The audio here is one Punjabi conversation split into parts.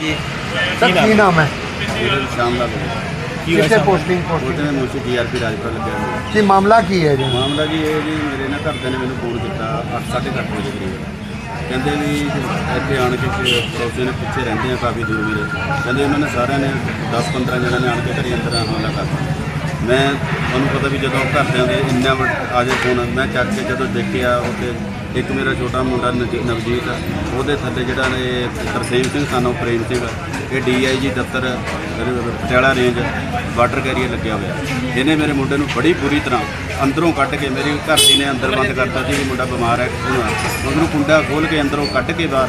ਜੀ ਸਰ ਕੀ ਨਾਮ ਹੈ? ਸ਼ਾਮ ਦਾ ਕੀ ਹੋਇਆ ਕਿੱਥੇ ਸ਼ਾਮ ਨੂੰ? ਪੋਸਟਿੰਗ ਉਹਦੇ ਪੋਸਟਿੰਗ ਨੇ ਮੁੰਸ਼ੀ ਜੀਆਰਪੀ ਰਾਜਪੁਰ ਲੱਗਿਆ ਹੋਇਆ ਕੀ ਮਾਮਲਾ ਕੀ ਹੈ ਜੀ? ਮਾਮਲਾ ਜੀ ਇਹ ਜੀ ਮੇਰੇ ਨਾਲ ਘਰਦਿਆਂ ਨੇ ਮੈਨੂੰ ਫੋਨ ਕੀਤਾ 8:30 ਵਜੇ ਕਰੀਬ। ਕਹਿੰਦੇ ਵੀ ਇੱਥੇ ਆਣ ਕੇ ਕਿ ਨੇ ਪਿੱਛੇ ਰਹਿੰਦੇ ਆ ਕਾਫੀ ਦੂਰ ਮੇਰੇ। ਕਹਿੰਦੇ ਉਹਨਾਂ ਨੇ ਸਾਰਿਆਂ ਨੇ 10-15 ਜਣਾਂ ਨੇ ਆਣ ਕੇ ਘਰੇ ਅੰਦਰ ਹਮਲਾ ਕਰਤਾ ਮੈਂ ਤੁਹਾਨੂੰ ਪਤਾ ਵੀ ਜਦੋਂ ਘਰਦਿਆਂ ਦੇ ਇੰਨਾ ਵੱਡ- ਆ ਜੇ ਫੋਨ ਮੈਂ ਚੱਕ ਕੇ ਜਦੋਂ ਦੇਖਿਆ ਉੱਥੇ ਇੱਕ ਮੇਰਾ ਛੋਟਾ ਮੁੰਡਾ ਨਵ- ਨਵਜੀਤ, ਉਹਦੇ ਥੱਲੇ ਜਿਹੜਾ ਨੇ ਤਰਸੇਮ ਸਿੰਘ ਸਾਨੂੰ ਪ੍ਰੇਮ ਸਿੰਘ, ਇਹ ਡੀਆਈਜੀ ਦਫ਼ਤਰ ਰ- ਪਟਿਆਲਾ ਰੇਂਜ ਵਾਟਰ ਕੈਰੀਅਰ ਲੱਗਿਆ ਹੋਇਆ। ਇਹਨੇ ਮੇਰੇ ਮੁੰਡੇ ਨੂੰ ਬੜੀ ਬੁਰੀ ਤਰ੍ਹਾਂ ਅੰਦਰੋਂ ਕੱਢ ਕੇ ਮੇਰੀ ਘਰ ਦੀ ਨੇ ਅੰਦਰ ਬੰਦ ਕਰਤਾ ਸੀ ਵੀ ਮੁੰਡਾ ਬਿਮਾਰ ਹੈ, ਉਹਨੂੰ ਉਹਨੂੰ ਕੁੰਡਾ ਖੋਲ ਕੇ ਅੰਦਰੋਂ ਕੱਢ ਕੇ ਬਾਹਰ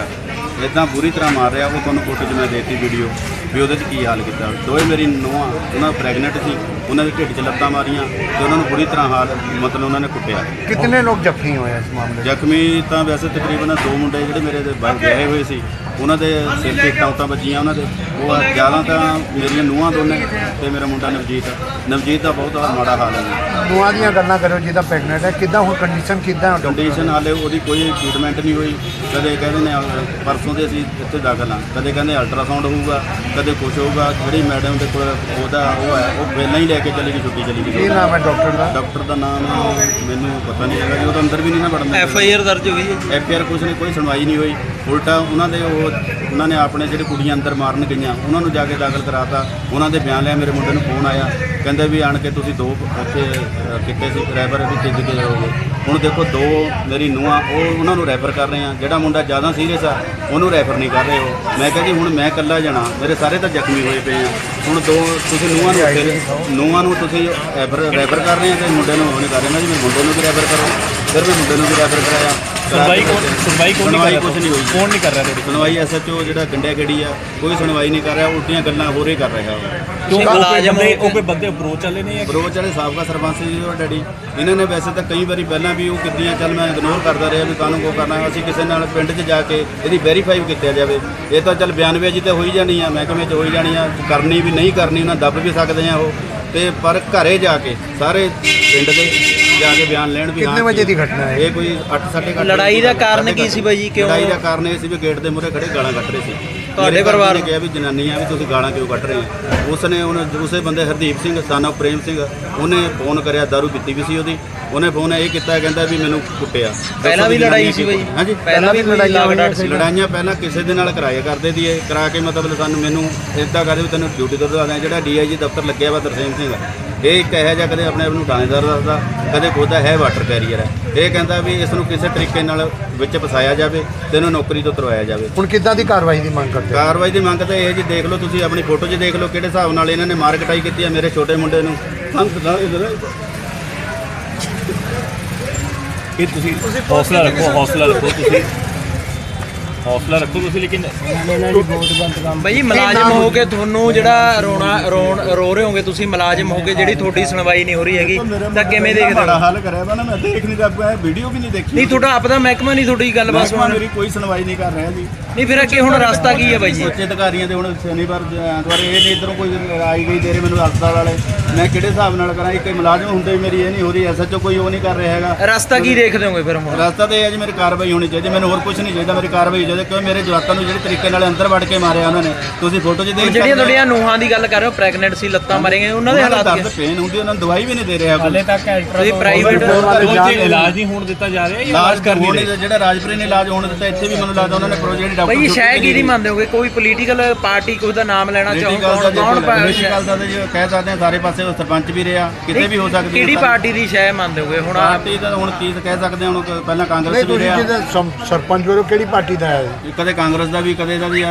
ਇਦਾਂ ਬੁਰੀ ਤਰ੍ਹਾਂ ਮਾਰ ਰਿਹਾ ਉਹ ਤੁਹਾਨੂੰ ਫੋਟੋ 'ਚ ਮੈਂ ਦੇਤੀ ਵੀਡੀਓ ਵੀ ਉਹਦੇ 'ਚ ਕੀ ਹਾਲ ਕੀਤਾ। ਦੋਵੇਂ ਮੇਰੀ ਨੂੰਹਾਂ ਉਹਨਾਂ ਪ੍ਰੈਗਨੈਂਟ ਸੀ ਉਹਨਾਂ ਦੇ ਢਿੱਡ 'ਚ ਲੱਤਾਂ ਮਾਰੀਆਂ ਤੇ ਉਹਨਾਂ ਨੂੰ ਬੁਰੀ ਤਰ੍ਹਾਂ ਹਾਲ ਮਤਲਬ ਉਹਨਾਂ ਨੇ ਕੁੱਟਿਆ। ਕਿੰਨੇ ਲੋਕ ਜ਼ਖਮੀ ਹੋਏ ਇਸ ਮਾਮਲੇ ਜ਼ਖਮੀ ਤਾਂ ਵੈਸੇ ਤਕਰੀਬਨ ਦੋ ਮੁੰਡੇ ਜਿਹੜੇ ਮੇਰੇ ਦੇ ਬਾਹਰ ਵਿਆਹੇ ਹੋਏ ਸੀ। ਉਹਨਾਂ ਦੇ ਸਿਰ ਤੇ ਟਾਂਟਾਂ ਵੱਜੀਆਂ ਉਹਨਾਂ ਦੇ। ਉਹ ਜ਼ਿਆਦਾ ਤਾਂ ਮੇਰੀਆਂ ਨੂੰਹਾਂ ਦੋਨੇ ਤੇ ਮੇਰਾ ਮੁੰਡਾ ਨਵਜੀਤ। ਨਵਜੀਤ ਦਾ ਬਹੁਤ ਮਾੜਾ ਹਾਲ ਹੈ ਨੂੰਹਾਂ ਦੀਆਂ ਗੱਲਾਂ ਕਰੋ ਜਿਹਦਾ ਪ੍ਰੈਗਨੈਂਟ ਹੈ। ਕਿੱਦਾਂ ਹੁਣ ਕੰਡੀਸ਼ਨ ਕਿੱਦਾਂ ਹੈ ਕੰਡੀਸ਼ਨ ਹਾਲੇ ਉਹਦੀ ਕੋਈ ਟ੍ਰੀਟਮੈਂਟ ਨਹੀਂ ਹੋਈ। ਕਦੇ ਕਹਿੰਦੇ ਨੇ ਪਰਸੋਂ ਦੇ ਅਸੀਂ ਇੱਥੇ ਦਾਖਲ ਹਾਂ। ਕਦੇ ਕਹਿੰਦੇ ਅਲਟਰਾਸਾਊਂਡ ਹੋਊਗਾ ਕਦੇ ਕੁਝ ਹੋਊਗਾ। ਜਿਹੜੀ ਮੈਡਮ ਦੇ ਕੋਲ ਉਹਦਾ ਉਹ ਹੈ ਉਹ ਪਹਿਲਾਂ ਹੀ ਲੈ ਕੇ ਚਲੀ ਗਈ ਛੁੱਟੀ ਚਲੀ ਕੀ ਗਈ ਨਾਮ ਹੈ ਡਾਕਟਰ ਦਾ? ਡਾਕਟਰ ਦਾ ਨਾਮ ਮੈਨੂੰ ਪਤਾ ਨਹੀਂ ਹੈਗਾ ਜੀ ਉਹ ਤਾਂ ਅੰਦਰ ਵੀ ਨਹੀਂ ਨਾ ਵੜਨ ਐਫ ਆਈ ਆਰ ਦਰਜ ਹੋਈ ਹੈ ਐਫ ਆਰ ਕੁਛ ਨਹੀਂ ਕੋਈ ਸੁਣਵਾਈ ਨਹੀਂ ਹੋਈ। ਉਲਟਾ ਉਹਨਾਂ ਦੇ ਉਹ ਉਹਨਾਂ ਨੇ ਆਪਣੇ ਜਿਹੜੇ ਕੁੜੀਆਂ ਅੰਦਰ ਮਾਰਨ ਗਈਆਂ ਉਹਨਾਂ ਨੂੰ ਜਾ ਕੇ ਦਾਖਲ ਕਰਾਤਾ ਉਹਨਾਂ ਦੇ ਬਿਆਨ ਲਿਆ ਮੇਰੇ ਮੁੰਡੇ ਨੂੰ ਫੋਨ ਆਇਆ ਕਹਿੰਦੇ ਵੀ ਆਣ ਕੇ ਤੁਸੀਂ ਦੋ ਉੱਥੇ ਅਹ, ਕੀਤੇ ਸੀ ਡਰਾਈਵਰ ਵੀ ਕਿੱਦ ਕੇ ਜਾਓਗੇ ਹੁਣ ਦੇਖੋ ਦੋ ਮੇਰੀ ਨੂੰਹਾਂ ਉਹ ਉਹਨਾਂ ਨੂੰ ਰੈਫਰ ਕਰ ਰਹੇ ਆ ਜਿਹੜਾ ਮੁੰਡਾ ਜ਼ਿਆਦਾ ਸੀਰੀਅਸ ਆ ਉਹਨੂੰ ਰੈਫਰ ਨਹੀਂ ਕਰ ਰਹੇ ਹੋ ਮੈਂ ਕਿਹਾ ਜੀ ਹੁਣ ਮੈਂ ਇਕੱਲਾ ਜਾਣਾ ਮੇਰੇ ਸਾਰੇ ਤਾਂ ਜ਼ਖਮੀ ਹੋਏ ਪਏ ਆ। ਹੁਣ ਦੋ ਤੁਸੀਂ ਨੂੰਹਾਂ ਨੂੰ ਉੱਥੇ ਨੂੰਹਾਂ ਨੂੰ ਤੁਸੀਂ ਰੈਫਰ ਰੈਫਰ ਕਰ ਰਹੇ ਆ ਤੇ ਮੁੰਡੇ ਨੂੰ ਉਹ ਨਹੀਂ ਕਰ ਰਹੇ। ਨਾ ਜੀ ਮੇਰੇ ਮੁੰਡੇ ਨੂੰ ਵੀ ਰੈਫਰ ਕਰੋ। ਫਿਰ ਮੈਂ ਮੁੰਡੇ ਨੂੰ ਵੀ ਰੈਫਰ ਕਰਾਇਆ। ਸੁਣਵਾਈ ਕੌਣ ਸੁਣਵਾਈ ਕੌਣ ਨਹੀਂ ਸੁਣਵਾਈ ਕਰ ਕੁਛ ਨਹੀਂ ਹੋਈ। ਕੌਣ ਨਹੀਂ ਕਰ ਰਿਹਾ ਤੁਹਾਡੀ ਸੁਣਵਾਈ ਐਸਐਚਓ ਜਿਹੜਾ ਗੰਡਿਆ ਗੜੀ ਆ ਕੋਈ ਸੁਣਵਾਈ ਨਹੀਂ ਕਰ ਰਿਹਾ ਉਲਟੀਆਂ ਗੱਲਾਂ ਹੋਰ ਹੀ ਕਰ ਰਿਹਾ ਉਹ। ਕਿਉਂ ਮੁਲਾਜ਼ਮ ਬੰਦੇ ਹੋ ਉਹ ਕੋਈ ਬੰਦੇ ਅਪਰੋਚ ਵਾਲੇ ਨੇ ਜਾਂ ਬਰੋਚ ਵਾਲੇ ਸਾਬਕਾ ਸਰਪੰਚ ਸੀ ਜੀ ਉਹ ਡੈਡੀ। ਇਹਨਾਂ ਨੇ ਵੈਸੇ ਤਾਂ ਕਈ ਵਾਰੀ ਪਹਿਲਾਂ ਵੀ ਉਹ ਕੀਤੀਆਂ ਚੱਲ ਮੈਂ ਇਗਨੋਰ ਕਰਦਾ ਰਿਹਾ ਵੀ ਕਾਹਨੂੰ ਕੋ ਕਰਨਾ ਅਸੀਂ ਕਿਸੇ ਨਾਲ ਪਿੰਡ 'ਚ ਜਾ ਕੇ ਇਹਦੀ ਵੈਰੀਫਾਈ ਕੀਤਾ ਜਾਵੇ। ਇਹ ਤਾਂ ਚੱਲ ਬਿਆਨਬਾਜ਼ੀ ਤੇ ਹੋਈ ਜਾਣੀ ਆ ਮਹਿਕਮੇ 'ਚ ਹੋਈ ਜਾਣੀ ਆ ਕਰਨੀ ਵੀ ਨਹੀਂ ਕਰਨੀ ਉਹਨਾਂ ਦੱਬ ਵੀ ਸਕਦੇ ਆ ਉਹ। ਤੇ ਪਰ ਘਰੇ ਜਾ ਕੇ ਸਾਰੇ ਪਿੰਡ ਦੇ ਜਾ ਕੇ ਬਿਆਨ ਲੈਣ ਵੀ ਕਿੰਨੇ ਵਜੇ ਦੀ ਘਟਨਾ ਹੈ? ਇਹ ਕੋਈ 8 8:30 ਲੜਾਈ ਦਾ ਕਾਰਨ ਕੀ ਸੀ ਬਾਈ ਜੀ? ਕਿਉਂ? ਲੜਾਈ ਦਾ ਕਾਰਨ ਇਹ ਸੀ ਵੀ ਗੇਟ ਦੇ ਮੂਹਰੇ ਖੜੇ ਗਾਲਾਂ ਕੱਢ ਰਹੇ ਸੀ ਤੁਹਾਡੇ ਪਰਿਵਾਰ ਨੇ ਕਿਹਾ ਵੀ ਜਨਾਨੀਆਂ ਵੀ ਤੁਸੀਂ ਗਾਲਾਂ ਕਿਉਂ ਕੱਢ ਰਹੇ ਹੋ ਉਸ ਨੇ ਉਹਨੇ ਉਸੇ ਬੰਦੇ ਹਰਦੀਪ ਸਿੰਘ ਸਾਨਾ ਪ੍ਰੇਮ ਸਿੰਘ ਉਹਨੇ ਫੋਨ ਕਰਿਆ ਦਾਰੂ ਪੀਤੀ ਵੀ ਸੀ ਉਹਦੀ ਉਹਨੇ ਫੋਨ ਇਹ ਕੀਤਾ ਕਹਿੰਦਾ ਵੀ ਮੈਨੂੰ ਕੁੱਟਿਆ। ਪਹਿਲਾਂ ਵੀ ਲੜਾਈ ਸੀ ਬਾਈ। ਹਾਂਜੀ। ਪਹਿਲਾਂ ਵੀ ਲੜਾਈ ਝਗੜਾ ਸੀ। ਲੜਾਈਆਂ ਪਹਿਲਾਂ ਕਿਸੇ ਦੇ ਨਾਲ ਕਰਾਇਆ ਕਰਦੇ ਦੀ ਇਹ ਕਰਾ ਕੇ ਮਤਲਬ ਸਾਨੂੰ ਮੈਨੂੰ ਇਦਾਂ ਕਰਦੇ ਵੀ ਤੈਨੂੰ ਡਿਊਟੀ ਤੋਂ ਦਵਾ ਦਿਆਂ। ਜਿਹੜਾ ਡੀਆਈਜੀ ਦਫ਼ਤਰ ਲੱਗਿਆ ਵਾ ਤਰਸੇਮ ਸਿੰਘ ਇਹ ਇੱਕ ਇਹੋ ਜਿਹਾ ਕਦੇ ਆਪਣੇ ਆਪ ਨੂੰ ਥਾਣੇਦਾਰ ਦੱਸਦਾ ਕਦੇ ਖੁਦਾ ਹੈ ਵਾਟਰ ਕੈਰੀਅਰ ਹੈ। ਇਹ ਕਹਿੰਦਾ ਵੀ ਇਸ ਨੂੰ ਕਿਸੇ ਤਰੀਕੇ ਨਾਲ ਵਿੱਚ ਫਸਾਇਆ ਜਾਵੇ ਤੇ ਇਹਨੂੰ ਨੌਕਰੀ ਤੋਂ ਤੁਰਵਾਇਆ ਜਾਵੇ। ਹੁਣ ਕਿੱਦਾਂ ਦੀ ਕਾਰਵਾਈ ਦੀ ਮੰਗ ਕਰਦੇ? ਕਾਰਵਾਈ ਦੀ ਮੰਗ ਤਾਂ ਇਹ ਜੀ ਦੇਖ ਲਓ ਤੁਸੀਂ ਆਪਣੀ ਫੋਟੋ 'ਚ ਦੇਖ ਲਓ ਕਿਹੜੇ ਹਿਸਾਬ ਨਾਲ ਇਹਨਾਂ ਨੇ ਮਾਰ ਕਟਾਈ ਕੀਤੀ ਹੈ ਮੇਰੇ ਛੋਟੇ ਮੁੰਡੇ ਨੂੰ। ਸੰਤ ਦਾ ਇਧਰ ਇਹ ਤੁਸੀਂ ਹੌਸਲਾ ਰੱਖੋ ਹੌਸਲਾ ਰੱਖੋ ਤੁਸੀਂ ਹੌਸਲਾ ਰੱਖੋ ਤੁਸੀਂ ਲੇਕਿਨ ਬਾਈ ਜੀ ਮੁਲਾਜ਼ਮ ਹੋ ਕੇ ਤੁਹਾਨੂੰ ਜਿਹੜਾ ਰੋਣਾ ਰੋਣ ਰੋ ਰਹੇ ਹੋਗੇ ਤੁਸੀਂ ਮੁਲਾਜ਼ਮ ਹੋ ਕੇ ਜਿਹੜੀ ਤੁਹਾਡੀ ਸੁਣਵਾਈ ਨਹੀਂ ਹੋ ਰਹੀ ਹੈਗੀ ਤਾਂ ਕਿਵੇਂ ਦੇਖਦੇ ਹੋ? ਹਾਲ ਕਰਿਆ ਵਾ ਨਾ ਮੈਂ ਦੇਖ ਨਹੀਂ ਰਿਹਾ ਵੀਡੀਓ ਵੀ ਨਹੀਂ ਦੇਖੀ। ਨਹੀਂ ਤੁਹਾਡਾ ਆਪਦਾ ਮਹਿਕਮਾ ਨਹੀਂ ਤੁਹਾਡੀ ਗੱਲਬਾਤ ਸੁਣ ਮੇਰੀ ਕੋਈ ਸੁਣਵਾਈ ਨਹੀਂ ਕਰ ਰਿਹਾ ਜੀ। ਨਹੀਂ ਫਿਰ ਅੱਗੇ ਹੁਣ ਰਸਤਾ ਕੀ ਹੈ ਬਾਈ ਜੀ? ਉੱਚ ਅਧਿਕਾਰੀਆਂ ਦੇ ਹੁਣ ਸ਼ਨੀਵਾਰ ਐਤਵਾਰ ਇਹ ਨਹੀਂ ਇਧਰੋਂ ਕੋਈ ਆਈ ਗਈ ਦੇ ਰਹੇ ਮੈਨੂੰ ਹਸਪਤਾਲ ਵਾਲੇ। ਮੈਂ ਕਿਹੜੇ ਹਿਸਾਬ ਨਾਲ ਕਰਾਂ ਇੱਕ ਮੁਲਾਜ਼ਮ ਹੁੰਦੇ ਵੀ ਮੇਰੀ ਇਹ ਨਹੀਂ ਹੋ ਰਹੀ ਐਸਐਚਓ ਕੋਈ ਉਹ ਨਹੀਂ ਕਰ ਰਿਹਾ ਹੈਗਾ। ਰਸਤਾ ਕੀ ਦੇਖਦੇ ਹੋਗੇ ਫਿਰ ਹੁਣ? ਰਸਤਾ ਤੇ ਇਹ ਹੈ ਜੀ ਮੇਰੀ ਕਾਰਵਾਈ ਹੋਣੀ ਚਾਹੀਦੀ ਮੈਨੂੰ ਹੋਰ ਕੁਝ ਨਹੀਂ ਚਾਹੀਦਾ ਮੇਰੀ ਕਾਰਵਾਈ ਜਾਵੇ ਕਿਉਂ ਮੇਰੇ ਜਵਾਕਾਂ ਨੂੰ ਜਿਹੜੇ ਤਰੀਕੇ ਨਾਲ ਅੰਦਰ ਵੜ ਕੇ ਮਾਰਿਆ ਉਹਨਾਂ ਨੇ? ਤੁਸੀਂ ਫੋਟੋ 'ਚ ਦੇਖ ਜਿਹੜੀਆਂ। ਤੁਹਾਡੀਆਂ ਨੂਹਾਂ ਦੀ ਗੱਲ ਕਰ ਰਹੇ ਹੋ ਪ੍ਰੈਗਨੈਂਟ ਸੀ ਲੱਤਾਂ ਮਾਰੀਆਂ ਉਹਨਾਂ ਦੇ ਹਾਲਾਤ ਕੀ? ਪੇਨ ਹੁੰਦੀ ਉਹਨਾਂ ਨੂੰ ਦਵਾਈ ਵੀ ਨਹੀਂ ਦੇ ਰਿਹਾ ਕੋਈ। ਤੁਸੀਂ ਪ੍ਰਾਈਵੇਟ ਇਲਾਜ ਨਹੀਂ ਹੋਣ ਦਿੱਤਾ ਜਾ ਰਿਹਾ ਇਲਾਜ ਕਰ ਨਹੀਂ ਜਿਹੜਾ ਰਾਜਪੁਰੇ ਨੇ ਇਲਾਜ ਹੋਣ ਦਿੱਤਾ ਇੱਥੇ ਵੀ ਮੈਨੂੰ ਲੱਗਦਾ ਉਹਨਾਂ ਨੇ ਪ੍ਰੋਜੈਕਟ ਡਾਕਟਰ ਬਾਈ ਸ਼ਾਇਦ ਕੀ ਨਹੀਂ ਮੰਨਦੇ ਹੋਗੇ? ਕੋਈ ਪੋਲੀਟੀਕਲ ਪਾਰਟੀ ਕੋਈ ਦਾ ਨਾਮ ਲੈਣਾ ਚਾਹੋ ਕੌਣ ਗੱਲ ਦਾ ਜੀ ਕਹਿ ਸਕਦੇ ਹਾਂ ਸਾਰੇ ਪਾਸੇ ਉਹ ਸਰਪੰਚ ਵੀ ਰਿਹਾ ਕਿਤੇ ਵੀ ਹੋ ਸਕਦੀ ਹੈ ਕਿਹੜੀ ਪਾਰਟੀ ਦੀ ਸ਼ਾਇ ਮੰਨਦੇ ਹੋਗੇ? ਹੁਣ ਪਾਰਟੀ ਦਾ ਹੁਣ ਕੀ ਕਹਿ ਸਕਦੇ ਹਾਂ ਹੁਣ ਪਹਿਲਾਂ ਕਾਂਗਰਸ ਨਹੀਂ ਵੀ ਤੁਸੀਂ ਰਿਹਾ। ਜਿਹਦੇ ਸਮ- ਸਰਪੰਚ ਵੱਲੋਂ ਕਿਹੜੀ ਪਾਰਟੀ ਦਾ ਹੈ। ਕਦੇ ਕਾਂਗਰਸ ਦਾ ਵੀ ਕਦੇ ਦਾ ਵੀ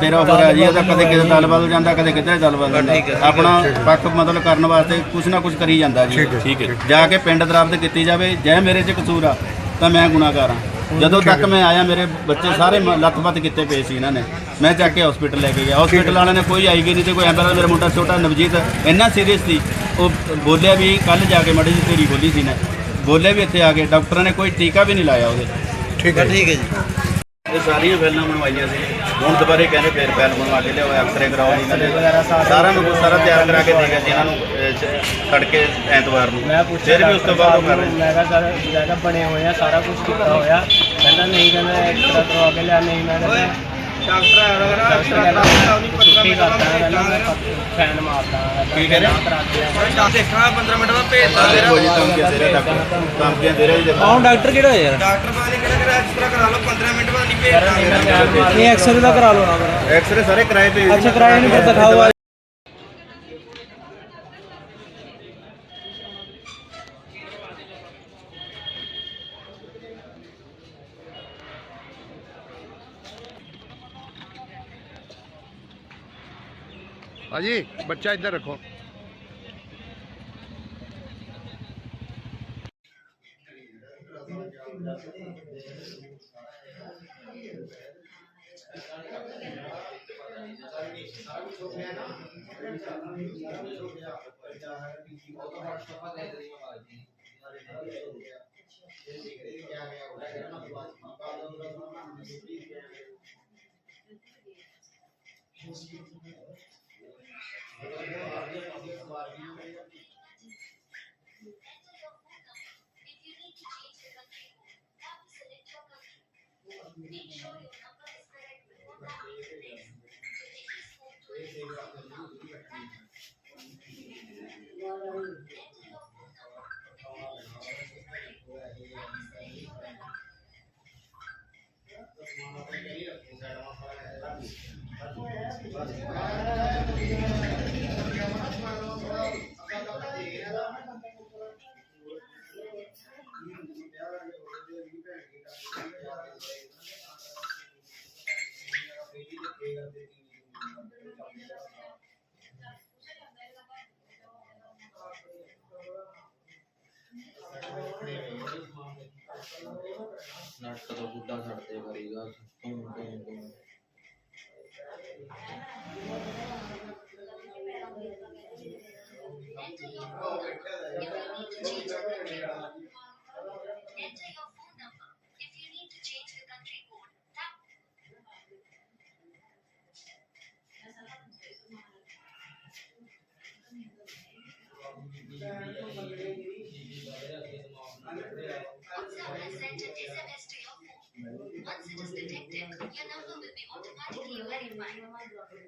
ਤੇਰਾ ਹੋ ਰਿਹਾ ਜੀ ਇਹਦਾ ਕਦੇ ਕਿਤੇ ਦਲ ਬਦਲ ਜਾਂਦਾ ਕਦੇ ਕਿਤੇ ਦਲ ਬਦਲ ਜਾਂਦਾ। ਆਪਣਾ ਪੱਖ ਮਤਲਬ ਕਰਨ ਵਾਸਤੇ ਕੁਛ ਨਾ ਕੁਛ ਕਰੀ ਜਾਂਦਾ ਜੀ। ਠੀਕ ਹੈ ਜਾ ਕੇ ਪਿੰਡ ਦਰਾਬਤ ਕੀਤੀ ਜਾਵੇ ਜੇ ਮੇਰੇ 'ਚ ਕਸੂਰ ਆ ਤਾਂ ਮੈਂ ਗੁਨਾਹਗਾਰ ਹਾਂ। ਜਦੋਂ ਤੱਕ ਮੈਂ ਆਇਆ ਮੇਰੇ ਬੱਚੇ ਸਾਰੇ ਲੱਤ-ਪੱਤ ਕੀਤੇ ਪਏ ਸੀ ਇਹਨਾਂ ਨੇ। ਮੈਂ ਚੱਕ ਕੇ ਹਸਪੀਟਲ ਲੈ ਕੇ ਗਿਆ। ਹਸਪੀਟਲ ਵਾਲਿਆਂ ਨੇ ਕੋਈ ਆਈ ਗਈ ਨਹੀਂ ਤੇ ਕੋਈ ਐਂਬੂਲੈਂਸ ਮੇਰਾ ਮੁੰਡਾ ਛੋਟਾ ਨਵਜੀਤ ਇੰਨਾ ਸੀਰੀਅਸ ਸੀ। ਉਹ ਬੋਲਿਆ ਵੀ ਕੱਲ ਜਾ ਕੇ ਮੜੀ ਜਿਹੀ ਤੇਰੀ ਬੋਲੀ ਸੀ ਨੇ। ਬੋਲਿਆ ਵੀ ਇੱਥੇ ਆ ਕੇ ਡਾਕਟਰਾਂ ਨੇ ਕੋਈ ਟੀਕਾ ਵੀ ਨਹੀਂ ਲਾਇਆ ਉਹਦੇ। ਠੀਕ ਹੈ। ਠੀਕ ਹੈ ਜੀ। ਇਹ ਸਾਰੀਆਂ ਫੈਲਾਂ ਬਣਵਾਈਆਂ ਸੀ। ਹੁਣ ਦੁਬਾਰੇ ਕਹਿੰਦੇ ਫੇਰ ਫੈਲ ਬਣਵਾ ਕੇ ਲਿਆਓ ਐਕਸਰੇ ਕਰਾਓ ਜੀ ਇਹਨਾਂ ਦੇ। ਸਾਰਾ ਨੂੰ ਸਾਰਾ ਤਿਆਰ ਕਰਾ ਕੇ ਦੇ ਗਿਆ ਸੀ ਇਹਨਾਂ ਨੂੰ ਤੜਕੇ ਐਤਵਾਰ ਨੂੰ। ਫਿਰ ਵੀ ਉਸ ਤੋਂ ਬਾਅਦ ਉਹ ਕਰ ਰਹੇ ਮੈਂ ਕਿਹਾ ਸਰ ਜ਼ਿਆਦਾ ਬਣੇ ਹੋਏ ਆ ਸਾਰਾ ਕੁਝ ਕੀਤਾ ਹੋਇਆ। ਕਹਿੰਦਾ ਨਹੀਂ ਕਹਿੰਦਾ ਐਕਸਟਰਾ ਕਰਵਾ ਕੇ ਲਿਆ ਨਹੀਂ ਮੈਂ ਕਹਿੰਦਾ ਡਾਕਟਰ ਆਇਆ ਹੋਇਆ ਐਕਸਟਰਾ ਕਰਾਉਣਾ ਉਹਦੀ 15 ਮਿੰਟ ਭੇਜਦਾ ਫੈਨ ਮਾਰਦਾ ਕੀ ਕਹਿ ਰਹੇ? ਦੇਖਣਾ 15 ਮਿੰਟ ਬਾਅਦ ਭੇਜਦਾ ਕੋਈ ਧਮਕੀਆਂ ਦੇ ਰਿਹਾ ਡਾਕਟਰ। ਧਮਕੀਆਂ ਦੇ ਰਿਹਾ ਜੀ। ਦੇਖੋ। ਕੌਣ ਡਾਕਟਰ ਕਿਹੜਾ ਯਾਰ ਡਾਕਟਰ ਬਾਅਦ ਕਿਹੜਾ ਕਿਹੜਾ ਐਕਸਟਰਾ ਕਰਾ ਲਓ 15 ਮਿੰਟ ਇਹ ਐਕਸਰੇ ਦਾ ਕਰਾ ਲਓ ਨਾ ਐਕਸਰੇ ਸਾਰੇ ਕਿਰਾਏ ਤੇ ਅੱਛਾ ਕਿਰਾਏ ਨਹੀਂ ਫਿਰ ਦਿਖਾਓ ਆ ਭਾਜੀ ਬੱਚਾ ਇੱਧਰ ਰੱਖੋ। 你说有 ਨੱਟ ਤੋਂ ਗੁੱਡਾ ਛੱਡਦੇ ਕਰੀਦਾ ਤੂੰ ਤੂੰ ਤੂੰ Enter your phone number. You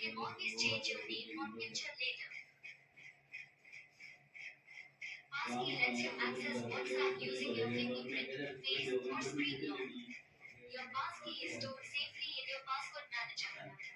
can always change your name or picture later. Passkey lets you access WhatsApp using your fingerprint, face, or screen lock. Your passkey is stored safely in your password manager.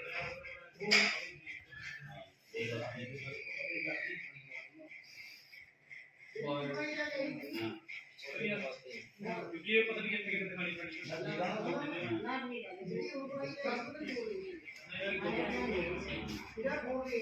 ਦਸਤਾਂ ਕੰਮ ਤਾਂ ਹਾਲੇ ਕੋਈ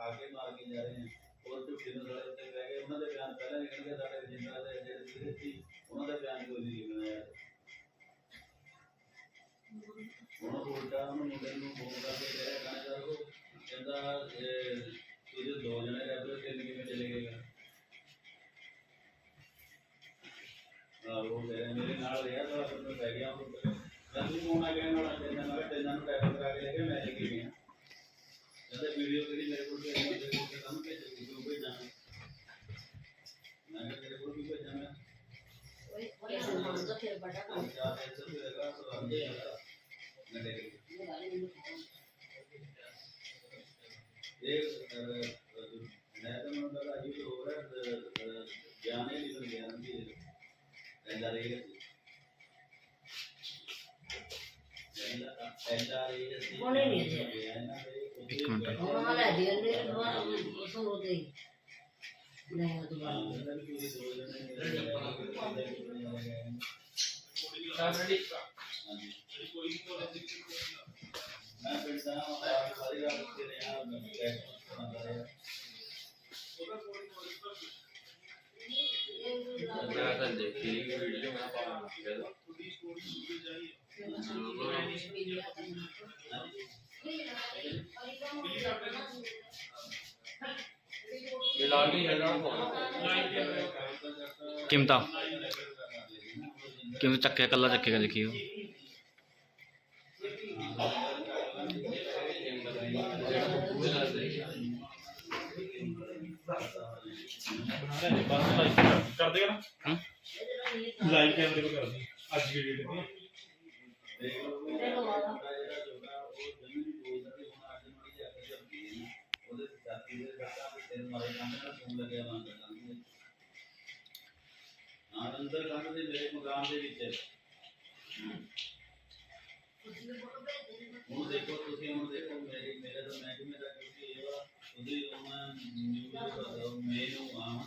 ਆਗੇ ਮਾਰ ਕੇ ਜਾ ਰਹੇ ਨੇ ਹੋਰ ਝੂਠੇ ਨਜ਼ਰ ਉੱਤੇ ਪੈ ਗਏ ਉਹਨਾਂ ਦੇ ਬਿਆਨ ਪਹਿਲਾਂ ਨਿਕਲ ਗਏ ਸਾਡੇ ਜਿੰਨਾ ਦੇ ਜਿਹੜੇ ਸੀਗੇ ਸੀ ਉਹਨਾਂ ਦਾ ਬਿਆਨ ਕੋਈ ਨਹੀਂ ਨਿਕਲਿਆ ਉਹਨਾਂ ਕੋਲ ਉਲਟਾ ਉਹਨਾਂ ਮੁੰਡੇ ਨੂੰ ਫੋਨ ਕਰਕੇ ਕਹਿ ਰਿਹਾ ਕਹਿੰਦਾ ਤੁਸੀਂ ਦੋ ਜਣੇ ਰਹਿ ਰਹੇ ਤਿੰਨ ਕਿਵੇਂ ਚਲੇ ਗਏ ਉਹ ਮੇਰੇ ਮੇਰੇ ਨਾਲ ਰਿਹਾ ਤਾਂ ਫਿਰ ਮੈਂ ਬਹਿ ਗਿਆ ਉਹ ਕਹਿੰਦਾ ਫੋਨ ਆ ਗਿਆ ਨਾਲ ਤਿੰਨਾਂ ਨਾਲ ਤਿੰਨਾਂ ਨੂੰ ਟੈਪ ਕਰਾ ਕੇ ਲੈ ਕੇ ਮੈਂ ਲੈ ਕੇ ਗਿਆ। ਕਹਿੰਦਾ ਵੀਡੀਓ ਕਿਹੜੀ ਮੇਰੇ ਕੋਲ ਭੇਜੀ ਮੇਰੇ ਕੋਲ ਕੰਮ ਭੇਜ ਵੀਡੀਓ ਭੇਜਾਂ ਮੈਂ ਕਿਹਾ ਤੇਰੇ ਕੋਲ ਵੀ ਭੇਜਾਂ ਮੈਂ? ਚਾਰ ਐਸੇ ਵੀ ਲਗਾ ਸੋ ਆਂਦੇ ਆ। ਮੈਂ ਲੈ ਕੇ ਇਹ ਮੈਂ ਤਾਂ ਮੈਨੂੰ ਲੱਗਾ ਇਹ ਹੋ ਰਿਹਾ ਗਿਆਨ ਹੀ ਨਹੀਂ ਗਿਆਨ ਦੀ। ਇੱਕ ਮਿੰਟ। ਉਹਨਾਂ ਲੈ ਦੀ ਨੇ ਦੁਬਾਰਾ ਉਸ ਨੂੰ ਦੇ ਨਹੀਂ ਉਹ ਦੁਬਾਰਾ ਮੈਂ ਪਿੰਡ ਦਾ ਸਾਰੀ ਰਾਤ ਤੇ ਰਿਹਾ ਮੈਂ ਬੈਠ ਰਿਹਾ ਮੈਂ ਤਾਂ ਦੇਖੀ ਵੀਡੀਓ ਮੈਂ ਪਾਉਂਗਾ ਇਹ ਲਾਲ ਨਹੀਂ ਹੈਗਾ ਕਿਵੇਂ ਚੱਕਿਆ ਕੱਲਾ ਚੱਕੇਗਾ ਦੇਖਿਓ। ਕਰ ਦੇਗਾ ਨਾ ਲਾਈਵ ਕੈਮਰੇ ਤੇ ਕਰ ਦੇ ਅੱਜ ਦੀ ਡੇਟ ਤੇ ਅੰਦਰ ਕੰਧ ਦੇ ਮੇਰੇ ਮਕਾਨ ਦੇ ਵਿੱਚ ਹੁਣ ਦੇਖੋ ਤੁਸੀਂ ਹੁਣ ਦੇਖੋ ਮੇਰੀ ਮੇਰੇ ਤਾਂ ਮਹਿਕਮੇ ਦਾ ਕਿਉਂਕਿ ਇਹ ਵਾ ਉਹਦੀ ਉਹਨਾਂ ਨਿਊਜ਼ ਦਾ ਮੈਨੂੰ ਆਹ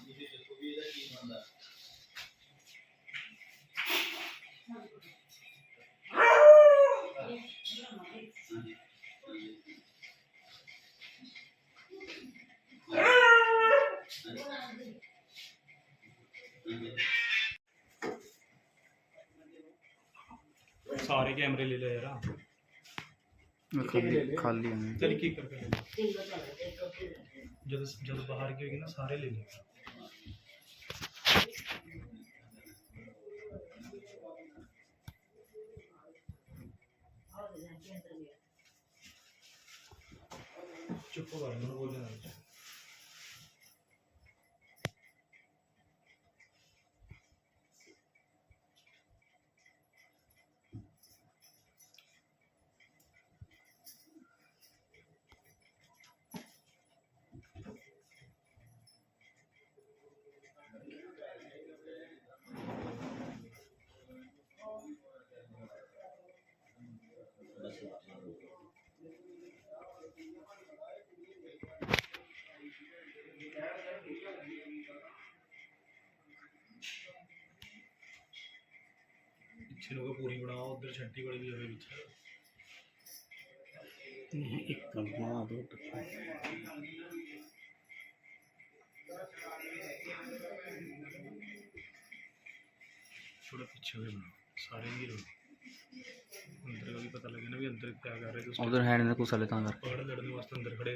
ਖਾਲੀ ਹੈ। ਚਲ ਕੀ ਕਰ ਜਦੋਂ ਜਦੋਂ ਬਾਹਰ ਗਏ ਹੋਗੇ ਨਾ ਸਾਰੇ ਲੈ ਲੈ ਚੁੱਪ ਕਰ ਮੈਨੂੰ ਬੋਲਣਾ ਨਹੀਂ ਪਿੱਛੇ ਲੋਕ ਪੂਰੀ ਬਣਾਓ ਉਧਰ ਛੱਡੀ ਵਾਲੀ ਵੀ ਹੋਵੇ ਵਿੱਚ। ਨਹੀਂ ਇੱਕ ਬਣਾ ਦੋ ਟੱਪਾ ਪਿੱਛੇ ਹੋਵੇ ਸਾਰੇ ਹੀ ਰੋ ਅੰਦਰ ਵੀ ਪਤਾ ਲੱਗੇ ਨਾ ਵੀ ਅੰਦਰ ਕੀ ਕਰ ਰਹੇ ਤੁਸੀਂ। ਉਧਰ ਹੈਂਡ ਨੇ ਕੋਸਲੇ ਤਾਂ ਕਰ ਲੜਨ ਵਾਸਤੇ ਅੰਦਰ ਖੜੇ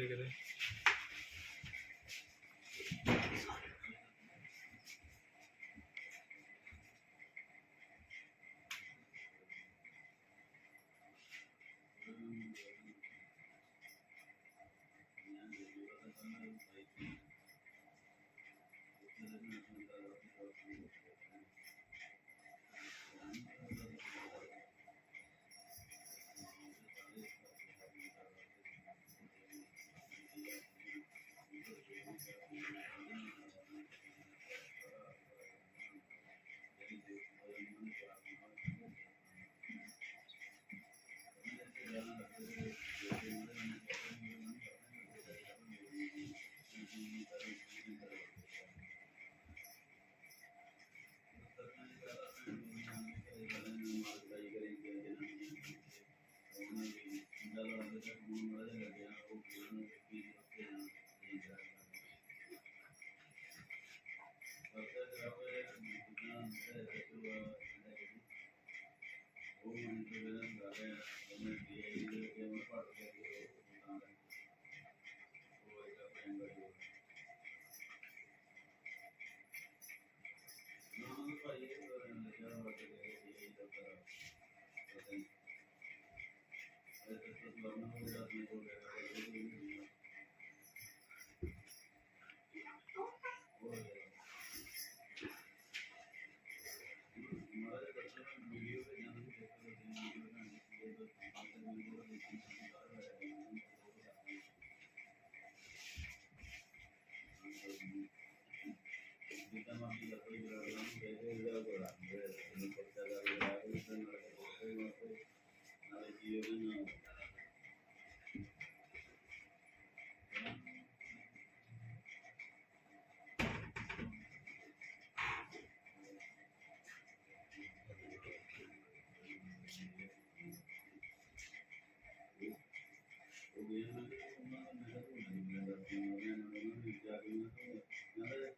Gracias.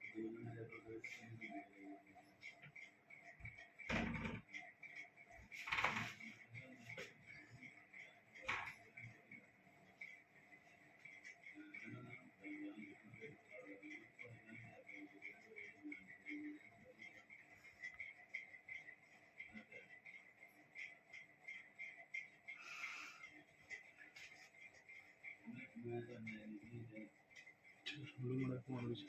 ਬਲੂ ਮੜਾ ਕੋਣ ਵਿੱਚ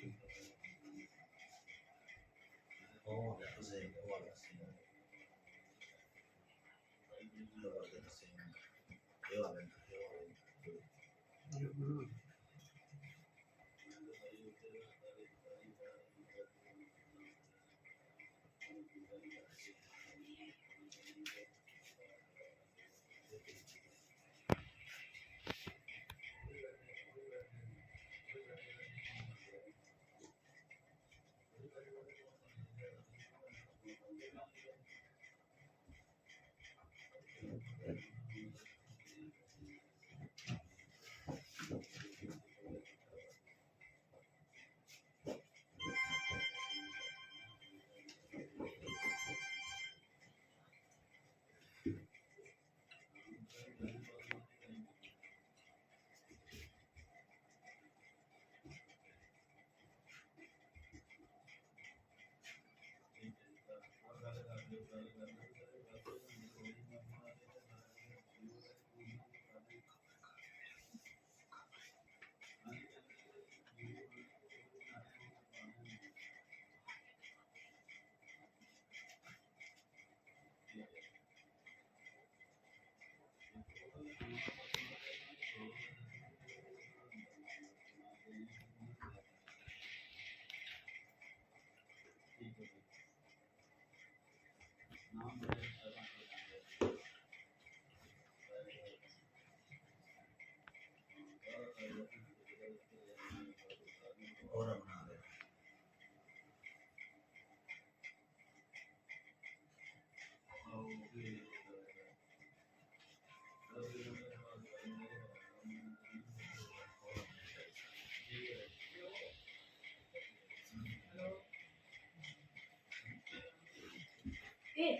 ਇਹ